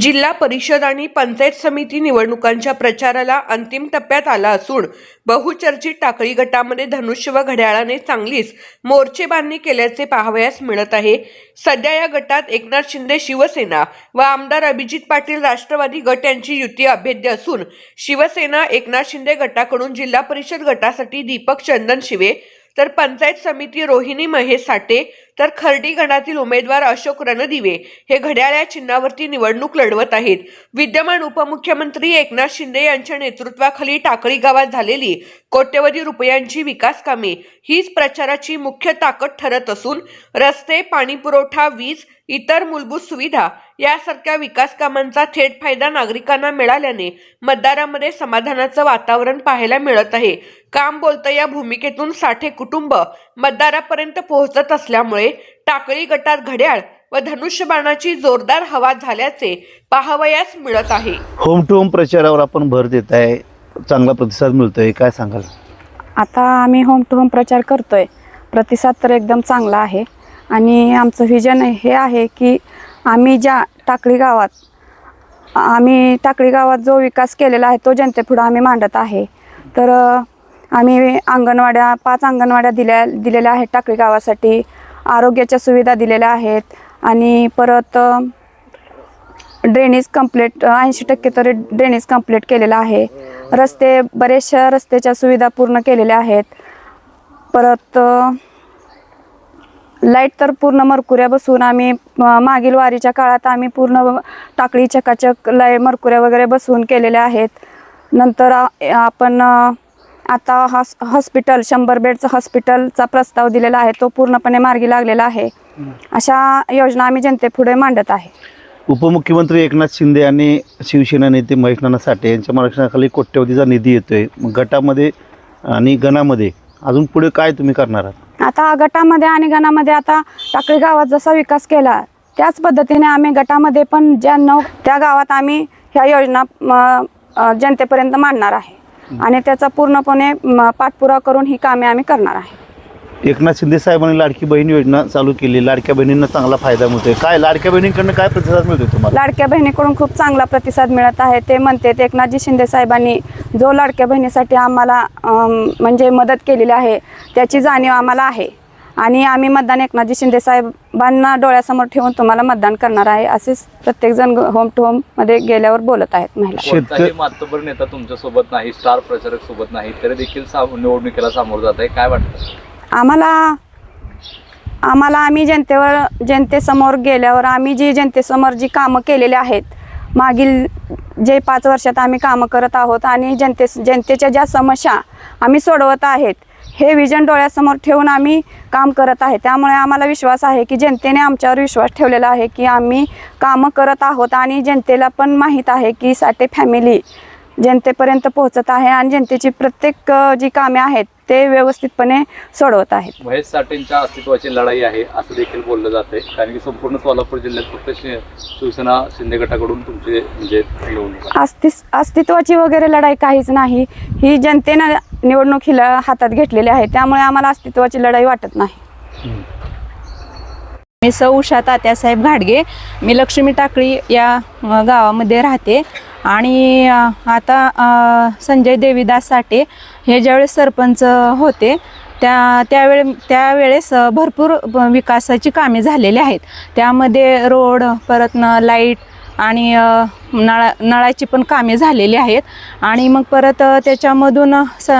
जिल्हा परिषद आणि पंचायत समिती निवडणुकांच्या प्रचाराला अंतिम टप्प्यात आला असून बहुचर्चित टाकळी गटामध्ये धनुष्य व घड्याळाने चांगलीच मोर्चेबांधणी केल्याचे पाहावयास मिळत आहे. सध्या या गटात एकनाथ शिंदे शिवसेना व आमदार अभिजित पाटील राष्ट्रवादी गट यांची युती अभेद्य असून शिवसेना एकनाथ शिंदे गटाकडून जिल्हा परिषद गटासाठी दीपक चंदन शिवे तर पंचायत समिती रोहिणी महेश साठे तर खर्डी गणातील उमेदवार अशोक रणदिवे हे घड्याळ्या चिन्हावरती निवडणूक लढवत आहेत. विद्यमान उपमुख्यमंत्री एकनाथ शिंदे यांच्या नेतृत्वाखाली टाकळी गावात झालेली कोट्यवधी रुपयांची विकास कामे हीच प्रचाराची मुख्य ताकद ठरत असून रस्ते पाणी पुरवठा वीज इतर मूलभूत सुविधा यासारख्या विकास कामांचा थेट फायदा नागरिकांना मिळाल्याने मतदारामध्ये समाधानाचं वातावरण पाहायला मिळत आहे. काम बोलतं या भूमिकेतून साठे कुटुंब मतदारापर्यंत पोहोचत असल्यामुळे टाकळी गटात घड्याळ व धनुष्यबाणाची जोरदार हवा झाल्याचे पाहावयास मिळत आहे. होम टू होम प्रचारावर आपण भर देत आहे. चांगला प्रतिसाद मिळतोय. काय सांगाल? आता आम्ही होम टू होम प्रचार करतोय. प्रतिसाद तर एकदम चांगला आहे. आणि आमचं व्हिजन हे आहे की आम्ही ज्या टाकळी गावात आम्ही टाकळी गावात जो विकास केलेला आहे तो जनतेपुढं आम्ही मांडत आहे. तर आम्ही अंगणवाड्या पाच अंगणवाड्या दिल्या दिलेल्या आहेत टाकळी गावासाठी. आरोग्याच्या सुविधा दिलेल्या आहेत. आणि परत ड्रेनेज कंप्लीट ऐंशी टक्के तरी ड्रेनेज कंप्लीट केलेलं आहे. रस्ते बरेचशा रस्त्याच्या सुविधा पूर्ण केलेल्या आहेत. परत लाइट तर पूर्ण मरकुऱ्या बसवून आम्ही मागील वारीच्या काळात आम्ही पूर्ण टाकळी चकाचक लाई मरकुऱ्या वगैरे बसवून केलेल्या आहेत. नंतर आपण आता हॉस हॉस्पिटल शंभर बेडचं हॉस्पिटलचा प्रस्ताव दिलेला आहे तो पूर्णपणे मार्गी लागलेला आहे. अशा योजना आम्ही जनतेपुढे मांडत आहे. उपमुख्यमंत्री एकनाथ शिंदे आणि शिवसेना नेते महेश नाना साठे यांच्या मार्गदर्शनाखाली कोट्यवधीचा निधी येतोय. मग गटामध्ये आणि गणामध्ये अजून पुढे काय तुम्ही करणार आहात? आता गटामध्ये आणि गणामध्ये आता टाकळी गावात जसा विकास केला त्याच पद्धतीने आम्ही गटामध्ये पण ज्या नऊ त्या गावात आम्ही ह्या योजना जनतेपर्यंत मांडणार आहे. आणि त्याचा पूर्णपणे म, पाठपुरावा करून ही कामे आम्ही करणार आहे. एकनाथ शिंदे साहेबांनी लाडकी बहीण योजना चालू केली. लाडक्या बहिणींना चांगला फायदा मिळतोय. काय लाडक्या बहिणींकडनं काय प्रतिसाद मिळतोय तुम्हाला? लाडक्या बहिणीकडून खूप चांगला प्रतिसाद मिळत आहे. ते म्हणते ते एकनाथजी शिंदे साहेबांनी जो लाडक्या बहिणीसाठी आम्हाला म्हणजे मदत केलेली आहे त्याची जाणीव आम्हाला आहे. आणि आम्ही मतदान एकनाथजी शिंदे साहेबांना डोळ्यासमोर ठेवून तुम्हाला मतदान करणार आहे असेच प्रत्येकजण होम टू होममध्ये गेल्यावर बोलत आहेत महिला. कोणताही मातबर नेता तुमच्यासोबत नाही स्टार प्रचारक सोबत नाही तरी देखील निवडणुकीला सामोरं जात आहे. काय वाटतं? आम्हाला आम्हाला आम्ही जनतेवर जनतेसमोर गेल्यावर आम्ही जी जनतेसमोर जी कामं केलेली आहेत मागील जे पाच वर्षात आम्ही कामं करत आहोत आणि जनते जनतेच्या ज्या समस्या आम्ही सोडवत आहेत हे विजन डोळ्यासमोर ठेवून आम्ही काम करत आहे. त्यामुळे आम्हाला विश्वास आहे की जनतेने आमच्यावर विश्वास ठेवलेला आहे की आम्ही कामं करत आहोत आणि जनतेला पण माहीत आहे की साठे फॅमिली जनतेपर्यंत पोहोचत आहे आणि जनतेची प्रत्येक जी कामे आहेत ते व्यवस्थितपणे सोडवत आहेत. महेश साठेंच्या अस्तित्वाची लढाई आहे असं देखील बोललं जाते कारण की संपूर्ण सोलापूर जिल्ह्यात फक्त शिवसेना शिंदे गटाकडून तुमचे म्हणजे अस्तित्वाची वगैरे लढाई काहीच नाही. ही जनतेनं निवडणूक हिला हातात घेतलेली आहे त्यामुळे आम्हाला अस्तित्वाची लढाई वाटत नाही. मी सौ उषा तात्यासाहेब घाडगे मी लक्ष्मी टाकळी या गावामध्ये राहते. आणि आता संजय देवीदास साठे हे ज्यावेळेस सरपंच होते त्या त्यावेळे त्यावेळेस भरपूर विकासाची कामे झालेली आहेत. त्यामध्ये रोड परत लाइट आणि नळा नळाची पण कामे झालेली आहेत. आणि मग परत त्याच्यामधून स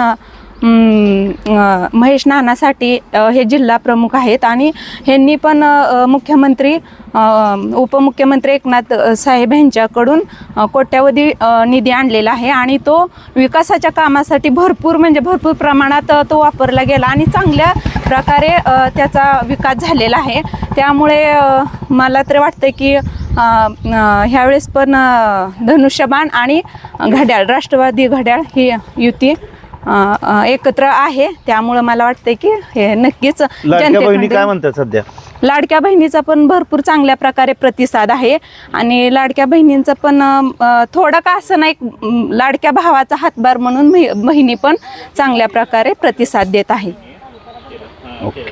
महेश नानासाठी हे जिल्हा प्रमुख आहेत. आणि ह्यांनी पण मुख्यमंत्री उपमुख्यमंत्री एकनाथ साहेब यांच्याकडून कोट्यावधी निधी आणलेला आहे. आणि तो विकासाच्या कामासाठी भरपूर म्हणजे भरपूर प्रमाणात तो वापरला गेला आणि चांगल्या प्रकारे त्याचा विकास झालेला आहे. त्यामुळे मला तर वाटतं की ह्यावेळेस पण धनुष्यबाण आणि घड्याळ राष्ट्रवादी घड्याळ ही युती एकत्र आहे. त्यामुळं मला वाटतं की हे नक्कीच लाडक्या बहिणी जनतेकडे- काय म्हणतात सध्या? लाडक्या बहिणीचा पण भरपूर चांगल्या प्रकारे प्रतिसाद आहे. आणि लाडक्या बहिणींचा पण थोडा का असं नाही लाडक्या भावाचा हातभार म्हणून बहि- बहिणी पण चांगल्या प्रकारे प्रतिसाद देत आहे. ओके.